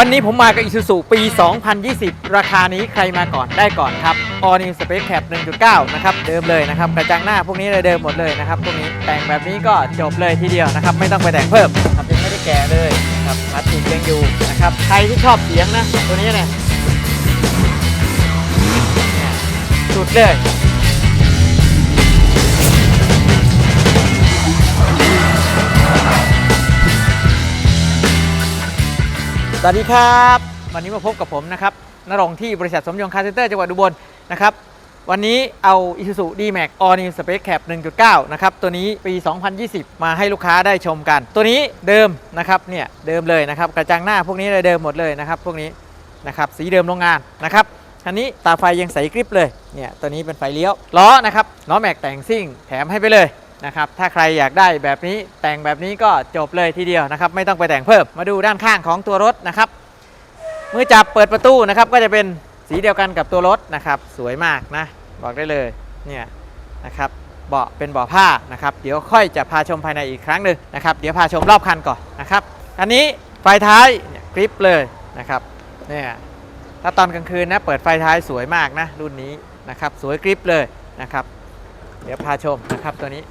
วันนี้ผมมากับ Isuzu ปี 2020 ราคานี้ใครมาก่อนได้ก่อนครับ All New Space Cap 1.9 นะครับ เดิมเลยนะครับ กระจังหน้าพวกนี้เลยเดิมหมดเลยนะครับ พวกนี้แต่งแบบนี้ก็จบเลยทีเดียวนะครับ ไม่ต้องไปแต่งเพิ่มครับยังไม่ได้แก่เลยนะครับพลาสติกยังอยู่นะครับ ใครที่ชอบเสียงนะ ตัวนี้เนี่ยเนี่ยสุดเลย วัสดีครับ วันนี้มาพบกับผมนะครับนรงที่บริษัทสมยงคาร์เซนเตอร์จังหวัดอุบลนะครับ วันนี้เอา Isuzu D-Max All New Space Cap 1.9 นะครับ ตัวนี้ปี 2020 มาให้ลูกค้าได้ชมกัน ตัวนี้เดิมนะครับ เนี่ยเดิมเลยนะครับ กระจังหน้าพวกนี้เลยเดิมหมดเลยนะครับ พวกนี้นะครับ สีเดิมโรงงานนะครับคันนี้ตาไฟยังใสกริบเลย เนี่ย ตัวนี้เป็นไฟเลี้ยว ล้อนะครับ ล้อแม็กแต่งซิ่ง แถมให้ไปเลย นะครับถ้าใครอยากได้แบบนี้แต่งแบบนี้ก็จบเลยทีเดียวนะครับไม่ต้องไปแต่งเพิ่มมาดูด้านข้างของตัวรถนะครับเมื่อจับเปิดประตูนะครับก็จะเป็นสีเดียวกันกับตัวรถนะครับสวยมากนะบอกได้เลยเนี่ยนะครับเบาะเป็นเบาะผ้านะครับเดี๋ยวค่อยจะพาชมภายในอีกครั้งหนึ่งนะครับเดี๋ยวพาชมรอบคันก่อนนะครับอันนี้ไฟท้ายเนี่ยกริปเลยนะครับเนี่ยถ้าตอนกลางคืนนะเปิดไฟท้ายสวยมากนะรุ่นนี้นะครับสวยกริปเลยนะครับ เดี๋ยวพาชมนะครับตัวนี้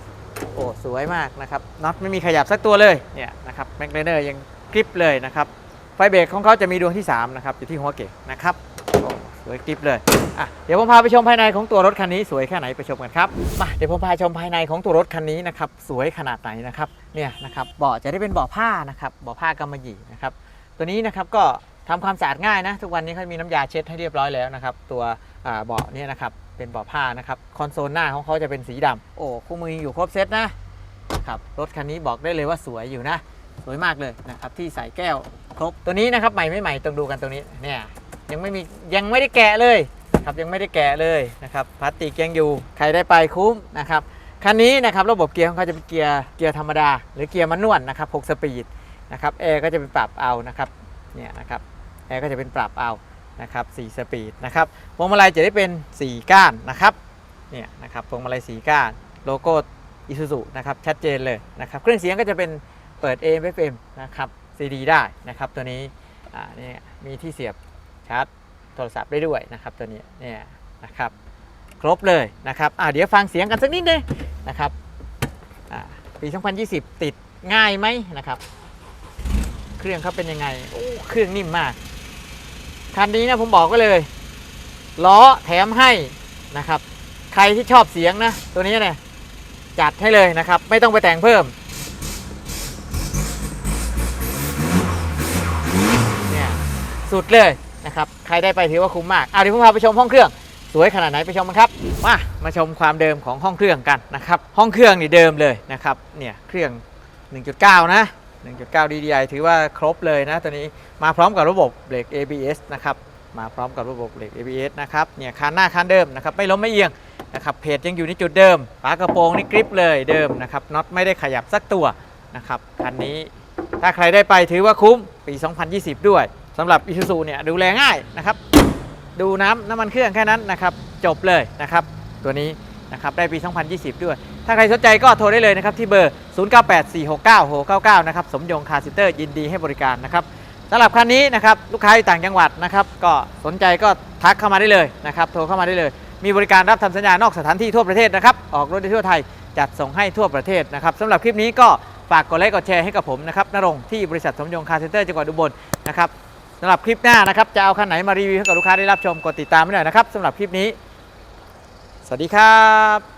โอ้สวยมากนะครับน็อตไม่มีขยับสักตัวเลยเนี่ยนะครับแมกเนอร์ยังกริปเลยนะครับไฟเบรกของเขาจะมีดวงที่3นะครับอยู่ที่หัวเก่งนะครับโอ้สวยกริบเลยอะเดี๋ยวผมพาไปชมภายในของตัวรถคันนี้สวยแค่ไหนไปชมกันครับมาเดี๋ยวผมพาชมภายในของตัวรถคันนี้นะครับสวยขนาดไหนนะครับเนี่ยนะครับเบาะจะได้เป็นเบาะผ้านะครับเบาะผ้ากำมะหยี่นะครับตัวนี้นะครับก็ทำความสะอาดง่ายนะทุกวันนี้เขามีน้ำยาเช็ดให้เรียบร้อยแล้วนะครับตัวเบาะเนี่ยนะครับ เป็นเบาะผ้านะครับคอนโซลหน้าของเขาจะเป็นสีดำโอ้คู่มืออยู่ครบเซตนะครับรถคันนี้บอกได้เลยว่าสวยอยู่นะ สวยมากเลยนะครับที่ใส่แก้วครบตัวนี้นะครับใหม่ไม่ใหม่ต้องดูกันตรงนี้เนี่ยยังไม่มียังไม่ได้แกะเลยครับยังไม่ได้แกะเลยนะครับพลาสติกยังอยู่ใครได้ไปคุ้มนะครับคันนี้นะครับระบบเกียร์ของเขาจะเป็นเกียร์เกียร์ธรรมดา หรือเกียร์มันนวลนะครับ6สปีดนะครับแอร์ก็จะเป็นปรับเอานะครับเนี่ยนะครับแอร์ก็จะเป็นปรับเอา นะครับ4สปีดนะครับพวงมาลัยจะได้เป็น 4 ก้านนะครับเนี่ยนะครับพวงมาลัย4ก้านโลโก้อิซูซุนะครับชัดเจนเลยนะครับเครื่องเสียงก็จะเป็นเปิด AM FM นะครับ CD ได้นะครับตัวนี้อ่านี่มีที่เสียบชาร์จโทรศัพท์ได้ด้วยนะครับตัวนี้เนี่ยนะครับครบเลยนะครับอ่าเดี๋ยวฟังเสียงกันสักนิดนึงนะครับอ่าปี 2020 ติดง่ายไหมนะครับ เครื่องเขาเป็นยังไงโอ้เครื่องนิ่มมาก คันนี้นะผมบอกก็เลย ล้อแถมให้นะครับ ใครที่ชอบเสียงนะ ตัวนี้เนี่ยจัดให้เลยนะครับ ไม่ต้องไปแต่งเพิ่มเนี่ยสุดเลยนะครับใครได้ไปถือว่าคุ้มมากเอาเดี๋ยวผมพาไปชมห้องเครื่อง สวยขนาดไหนไปชมกันครับมามาชมความเดิมของห้องเครื่องกันนะครับ ห้องเครื่องนี่เดิมเลยนะครับเนี่ยเครื่อง 1.9 นะ 1.9 DDI ถือว่าครบเลยนะตัวนี้มาพร้อมกับระบบเบรก ABS นะครับมาพร้อมกับระบบเบรก ABS นะครับเนี่ยคันหน้าคันเดิมนะครับไม่ล้มไม่เอียงนะครับเพจยังอยู่ในจุดเดิมฝากระโปรงนี่กริปเลยเดิมนะครับน็อตไม่ได้ขยับสักตัวนะครับคันนี้ถ้าใครได้ไปถือว่าคุ้มปี 2020 ด้วยสำหรับ Isuzu เนี่ยดูแลง่ายนะครับดูน้ำน้ำมันเครื่องแค่นั้นนะครับจบเลยนะครับตัวนี้ นะครับได้ปี 2020 ด้วย ถ้าใครสนใจก็โทรได้เลยนะครับที่เบอร์ 0984696699 นะครับสมยงคาร์ซิเตอร์ยินดีให้บริการนะครับสำหรับคันนี้นะครับลูกค้าอยู่ต่างจังหวัดนะครับก็สนใจก็ทักเข้ามาได้เลยนะครับโทรเข้ามาได้เลย มีบริการรับทำสัญญานอกสถานที่ทั่วประเทศนะครับออกรถได้ทั่วไทยจัดส่งให้ทั่วประเทศนะครับสำหรับคลิปนี้ก็ฝากกดไลค์กดแชร์ให้กับผมนะครับนรงที่บริษัทสมยงคาร์เซ็นเตอร์จังหวัดอุบลนะครับสำหรับคลิปหน้านะครับจะเอาคันไหนมารีวิวให้กับลูกค้าได้รับชมกดติดตามไว้หน่อยนะครับสำหรับคลิปนี้ สวัสดีครับ